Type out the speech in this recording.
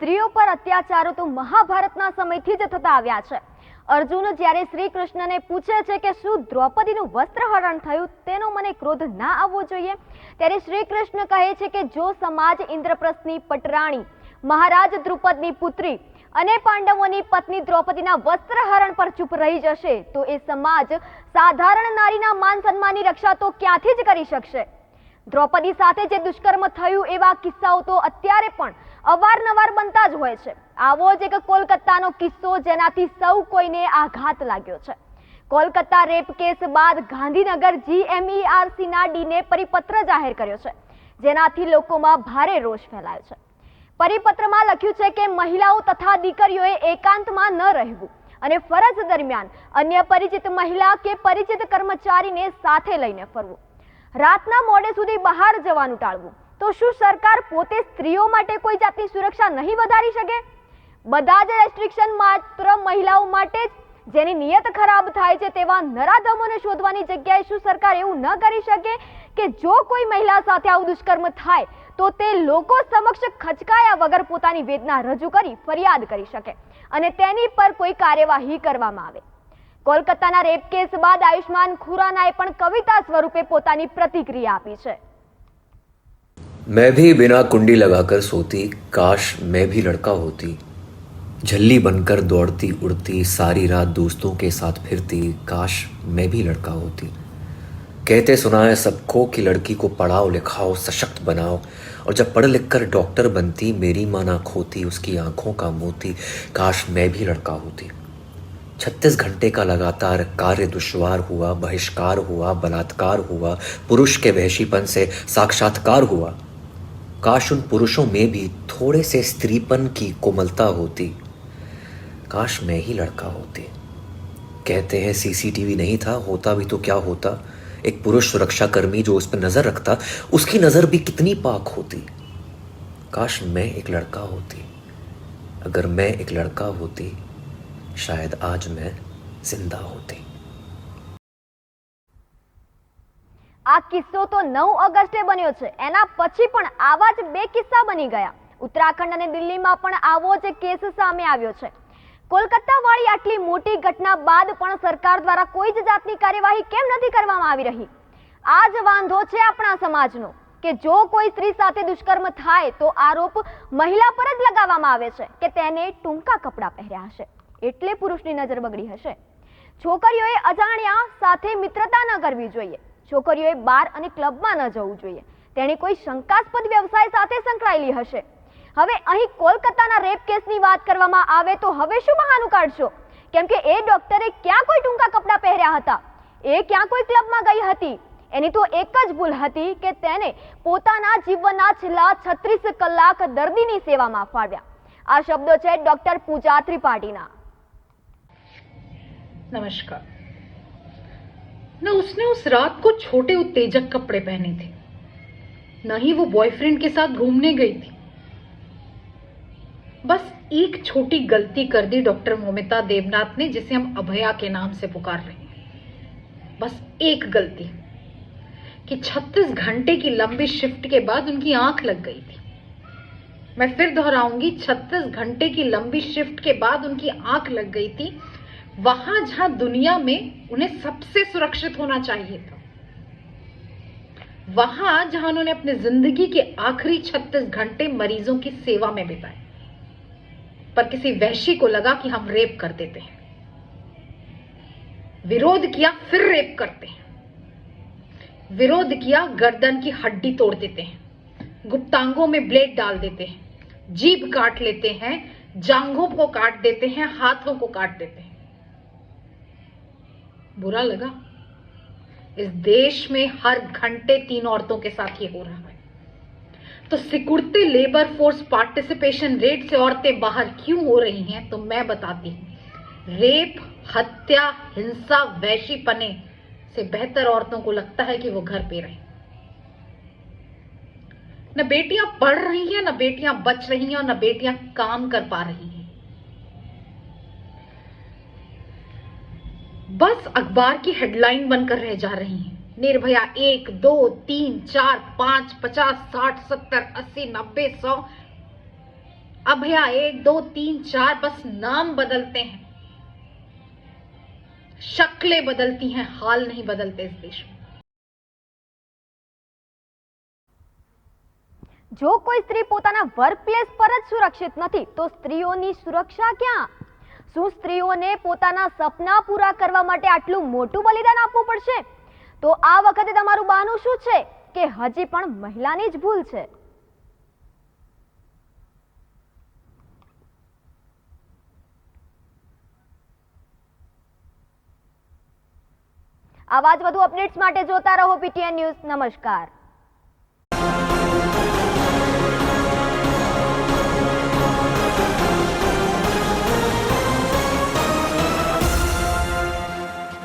સ્ત્રીઓ પર અત્યાચારો તો મહાભારતના સમયથી જ થતા આવ્યા છે. અર્જુન જ્યારે શ્રી કૃષ્ણને પૂછે છે કે શું દ્રૌપદીનું વસ્ત્રહરણ થયું, તેનો મને ક્રોધ ના આવવો જોઈએ? ત્યારે શ્રી કૃષ્ણ કહે છે કે જો સમાજ ઇન્દ્રપ્રસ્થની પટરાણી, મહારાજ દ્રુપદની પુત્રી અને પાંડવોની પત્ની દ્રૌપદીના વસ્ત્રહરણ પર ચૂપ રહી જશે, તો એ સમાજ સાધારણ નારીના માન સન્માનની રક્ષા તો ક્યાંથી જ કરી શકશે? દ્રૌપદી સાથે જે દુષ્કર્મ થયું એવા કિસ્સાઓ તો અત્યારે પણ અવારનવાર બનતા જ હોય છે. આવો જ એક કોલકાતાનો કિસ્સો જેનાથી સૌ કોઈને આઘાત લાગ્યો છે. કોલકાતા રેપ કેસ બાદ ગાંધીનગર જીએમઈઆરસીના ડીને પરિપત્ર જાહેર કર્યો છે, જેનાથી લોકોમાં ભારે રોષ ફેલાયો છે. પરિપત્રમાં લખ્યું છે કે મહિલાઓ તથા દીકરીઓએ એકાંતમાં ન રહેવું અને ફરજ દરમિયાન અન્ય પરિચિત મહિલા કે પરિચિત કર્મચારીને સાથે લઈને ફરવું. રાતના મોડે સુધી બહાર જવાનું ટાળવું. તો શું સરકાર પોતે સ્ત્રીઓ માટે કોઈ જાતની સુરક્ષા નહીં વધારી શકે? બધા જ રેસ્ટ્રિક્શન માત્ર મહિલાઓ માટે જ. જેની નિયત ખરાબ થાય છે તેવા નરાધમોને શોધવાની જગ્યાએ શું સરકાર એવું ન કરી શકે કે જો કોઈ મહિલા સાથે આવું દુષ્કર્મ થાય, તો તે લોકો સમક્ષ ખચકાયા વગર પોતાની વેદના રજૂ કરી ફરિયાદ કરી શકે અને તેની પર કોઈ કાર્યવાહી કરવામાં આવે. કોલકાતાના રેપ કેસ બાદ આયુષ્માન ખુરાનાએ પણ કવિતા સ્વરૂપે પોતાની પ્રતિક્રિયા આપી છે. मैं भी बिना कुंडी लगाकर सोती, काश मैं भी लड़का होती। झल्ली बनकर दौड़ती, उड़ती, सारी रात दोस्तों के साथ फिरती, काश मैं भी लड़का होती। कहते सुना है सबको कि लड़की को पढ़ाओ, लिखाओ, सशक्त बनाओ, और जब पढ़ लिख कर डॉक्टर बनती, मेरी माँ ना खोती, उसकी आँखों का मोती, काश मैं भी लड़का होती। छत्तीस घंटे का लगातार कार्य दुश्वार हुआ, बहिष्कार हुआ, बलात्कार हुआ, पुरुष के वहशीपन से साक्षात्कार हुआ। काश उन पुरुषों में भी थोड़े से स्त्रीपन की कोमलता होती। काश मैं ही लड़का होती। कहते हैं, सीसीटीवी नहीं था, होता भी तो क्या होता? एक पुरुष सुरक्षाकर्मी जो उस पर नज़र रखता, उसकी नज़र भी कितनी पाक होती। काश मैं एक लड़का होती। अगर मैं एक लड़का होती, शायद आज मैं ज़िंदा होती। આ કિસ્સો તો નવ ઓગસ્ટે બન્યો છે. એના પછી પણ આવા જ બે કિસ્સા બની ગયા. ઉત્તરાખંડ અને દિલ્હીમાં પણ આવો જ કેસ સામે આવ્યો છે. કોલકાતા વાળી આટલી મોટી ઘટના બાદ પણ સરકાર દ્વારા કોઈ જ જાતની કાર્યવાહી કેમ નથી કરવામાં આવી રહી? આ જ વાંધો છે આપણા સમાજનો, કે જો કોઈ સ્ત્રી સાથે દુષ્કર્મ થાય તો આરોપ મહિલા પર જ લગાવવામાં આવે છે, કે તેને ટૂંકા કપડાં પહેર્યા હશે. એટલે પુરુષની નજર બગડી હશે. છોકરીઓએ અજાણ્યા સાથે મિત્રતા ન કરવી જોઈએ. છોકરીઓએ બાર અને ક્લબમાં ન જવું જોઈએ. તેણે કોઈ શંકાસ્પદ વ્યવસાય સાથે સંકળાયેલી હશે. હવે અહીં કોલકાતાના રેપ કેસની વાત કરવામાં આવે તો હવે શું બહાનું કાઢશો? કેમ કે એ ડોક્ટરે ક્યાં કોઈ ટૂંકા કપડાં પહેર્યા હતા? એ ક્યાં કોઈ ક્લબમાં ગઈ હતી? એની તો એક જ ભૂલ હતી કે તેને પોતાના જીવનના છેલ્લા છત્રીસ કલાક દર્દીની સેવામાં ફાળવ્યા. આ શબ્દો છે ડોક્ટર પૂજા ત્રિપાઠીના. નમસ્કાર. न उसने उस रात को छोटे उत्तेजक कपड़े पहने थे। न ही वो बॉयफ्रेंड के साथ घूमने गई थी। बस एक छोटी गलती कर दी डॉक्टर मोमिता देवनाथ ने, जिसे हम अभया के नाम से पुकार रहे बस एक गलती, कि 36 घंटे की लंबी शिफ्ट के बाद उनकी आँख लग गई थी। मैं फिर दोहराऊँगी 36 घंटे की लंबी शिफ्ट के बाद उनकी आँख लग गई थी वहाँ जहाँ दुनिया में उन्हें सबसे सुरक्षित होना चाहिए था। वहाँ जहाँ उन्होंने अपनी ज़िंदगी के आखिरी 36 घंटे मरीजों की सेवा में बिताए। पर किसी वहशी को लगा कि हम रेप कर देते हैं। विरोध किया, फिर रेप करते हैं। विरोध किया, गर्दन की हड्डी तोड़ देते हैं। गुप्तांगों में ब्लेड डाल देते हैं। जीभ काट लेते हैं, जांघों को काट देते हैं, हाथों को काट देते हैं। बुरा लगा। इस देश में हर घंटे तीन औरतों के साथ ये हो रहा है। तो सिकुड़ते लेबर फोर्स पार्टिसिपेशन रेट से औरतें बाहर क्यों हो रही हैं तो मैं बताती हूँ। रेप, हत्या, हिंसा वैशीपने से बेहतर औरतों को लगता है कि वो घर पे रहें। न बेटियाँ पढ़ रही हैं, न बेटियाँ बच रही हैं और न बेटियाँ काम कर पा रही हैं। बस अखबार की हेडलाइन बनकर रह जा रही हैं निर्भया एक दो तीन चार पांच पचास साठ सत्तर अस्सी नब्बे सौ अभया एक दो तीन चार बस नाम बदलते हैं शक्लें बदलती हैं हाल नहीं बदलते इस देश में જો કોઈ સ્ત્રી પોતાના વર્કપ્લેસ પર જ સુરક્ષિત નથી તો સ્ત્રીઓની સુરક્ષા ક્યાં શું સ્ત્રીઓને પોતાના સપના પૂરા કરવા માટે આટલું મોટું બલિદાન આપવું પડશે? તો આ વખતે તમારું બહાનું શું છે કે હજી પણ મહિલાની જ ભૂલ છે? આવા જ વધુ અપડેટ્સ માટે જોતા રહો પીટીએન ન્યૂઝ નમસ્કાર.